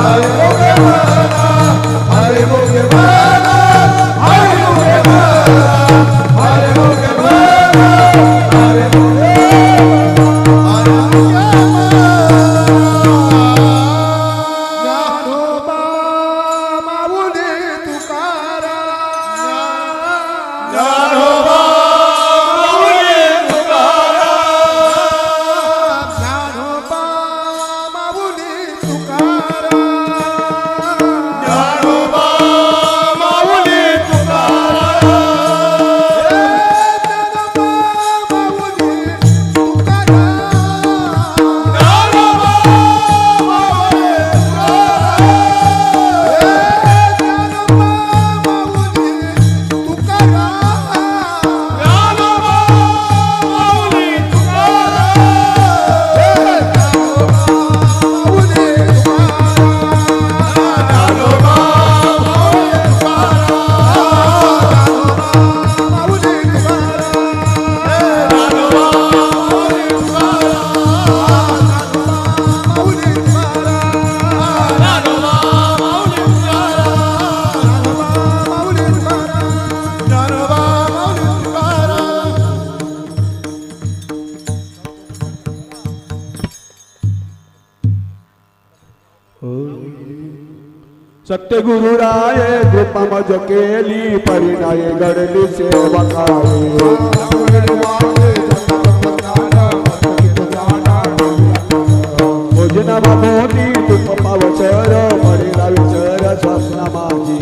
Hare माऊली तुकाराम सत्यगुरुराय कृपमज केली परिणाय घडली सेवकाय भोजना मोठी तुप पावचर मळीला विचर स्वप्न माझी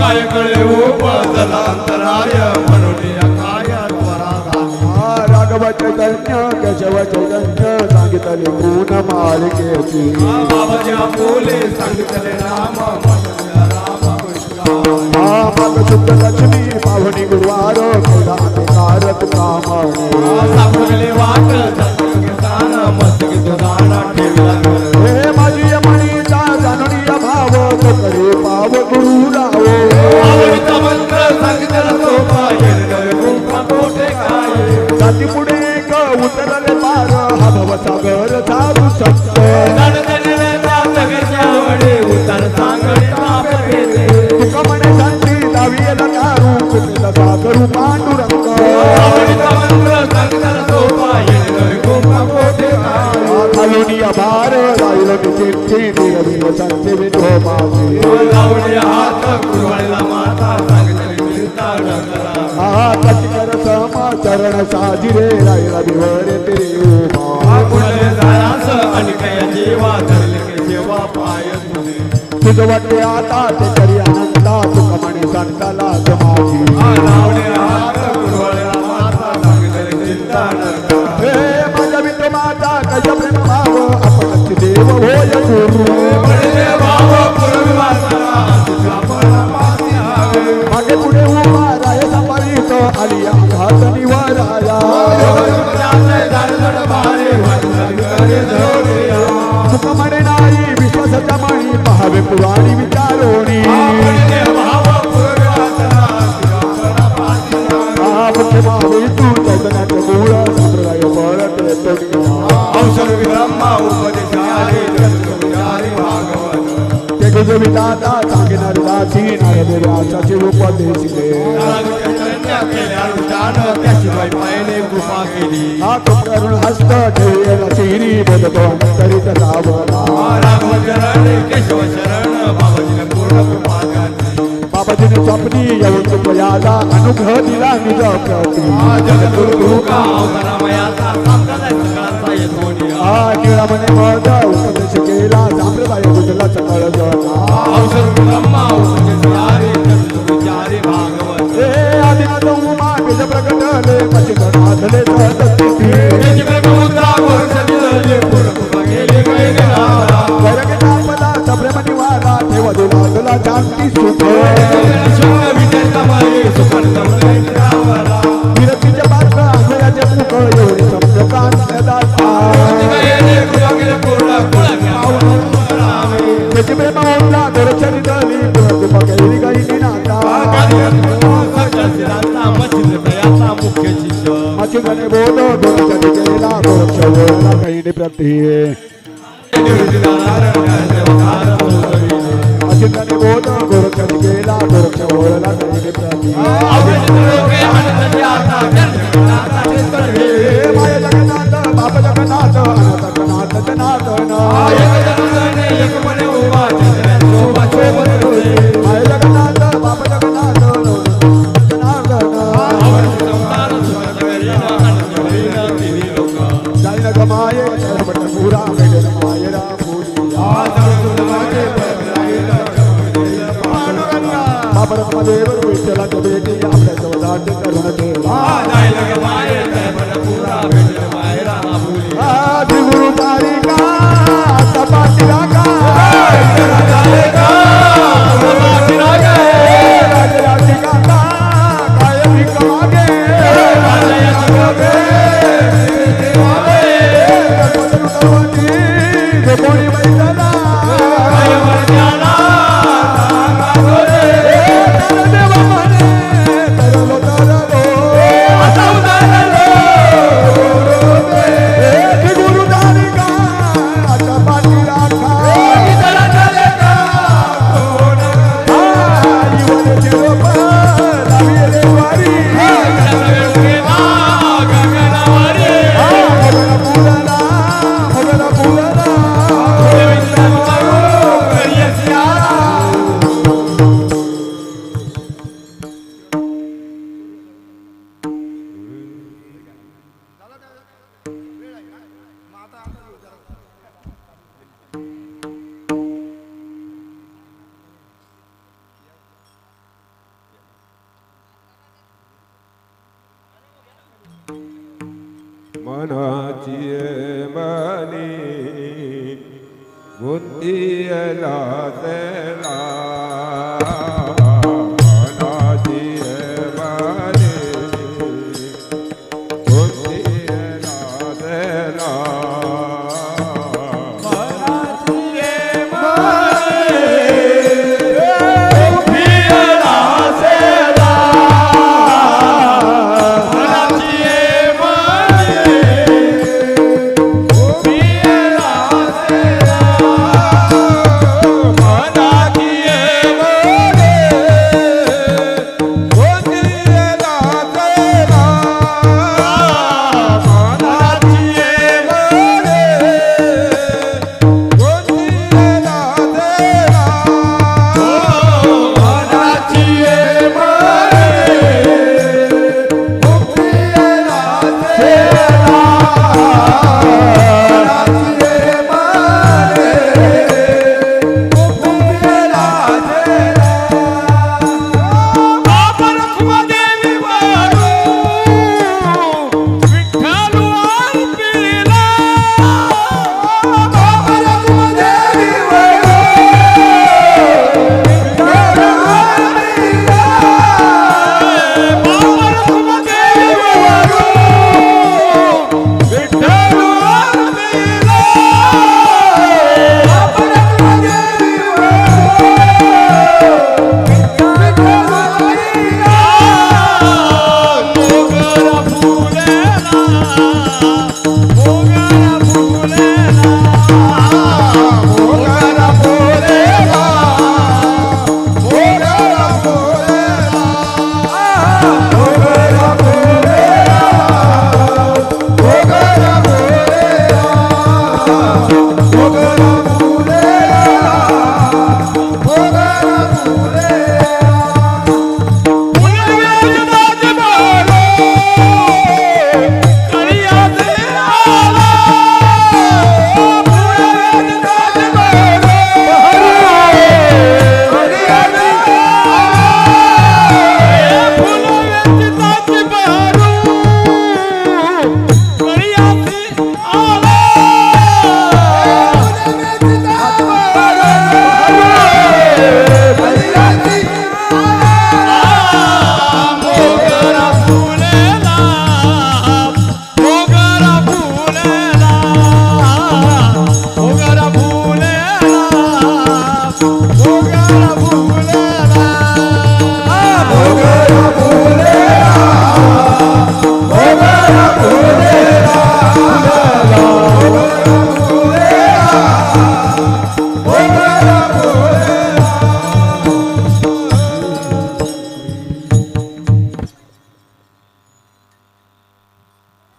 काय कळे उपजला अंतराय म्हणून काय त्वरा झाली राघव चैतन्य केशव चैतन्य सांगितले गुण मालिकेची. बाबाच्या बोले सांगितले कृष्ण हा लक्ष्मी पाहुणी गुरुवार केला कामाने सापडले वाट हे माझी मणीचा जाणूया भाव करे पाव गुरु राव जाती पुढे एक उतरले पार हा भवसागर चरण साजिरे राहिला विवर तेरे उभा जायास आणि काय जीवा धरले के जेव्हा पाय तुझे तुझ वाटे आता ते करी आनंद ब्रह्मा उपदेशारी दासी उपदेशिले त्याशिवाय पायने कृपा केली हा तो. करुण हस्त शिरी राघव शरण केशव शरण बाबाजीने पूर्ण कृपा बाबाजीने स्वप्नी येऊन तुपयाला अनुग्रह दिला निज प्रती जगद्गुरु का सगळ्यांचा हा निळामने मद उपदेश केला संप्रदाय औषध ब्रह्मा उपदेशारी जगद्गुरुचारी भागवत. हे आदिनाथ उमा निज प्रकट चले मचिंद Yemani Muttiya La Dela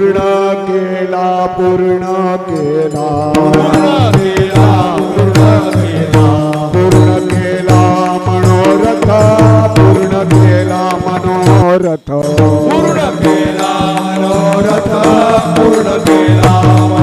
पूर्ण केला पूर्ण केला पूर्ण केला मनोरथ पूर्ण केला मनोरथ पूर्ण केला मनोरथ पूर्ण केला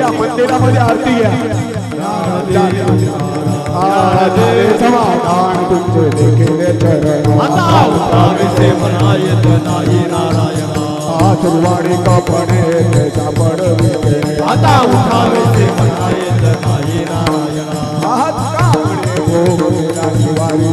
या मंदिरामध्ये आरती घ्या समाधान तुमचे नारायण. आसुरवाणी कापणे त्याचा पडवे आता उठावे ते म्हणायत नाही नारायण हात कापणे हो शिवारी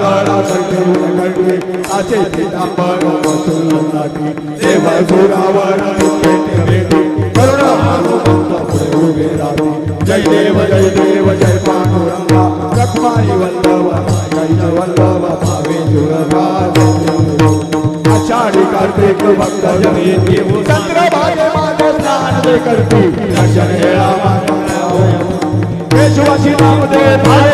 बड़ो सखियो गंगे आचे पिता परो मसुलो नाटी देव सुरावर पेट बेटी करुणा मानो मंत्र प्रभु वेराती जय देव जय देव जय पांडुरंगा लक्ष्मणी वल्लभ जय वल्लभ भावे जुरगा आषाढ़ी कार्तिक भक्त जनेती चंद्र भाग्य माता स्नान दे करती दर्शन हेड़ा माता केशवासी नाम दे भाई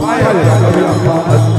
માયા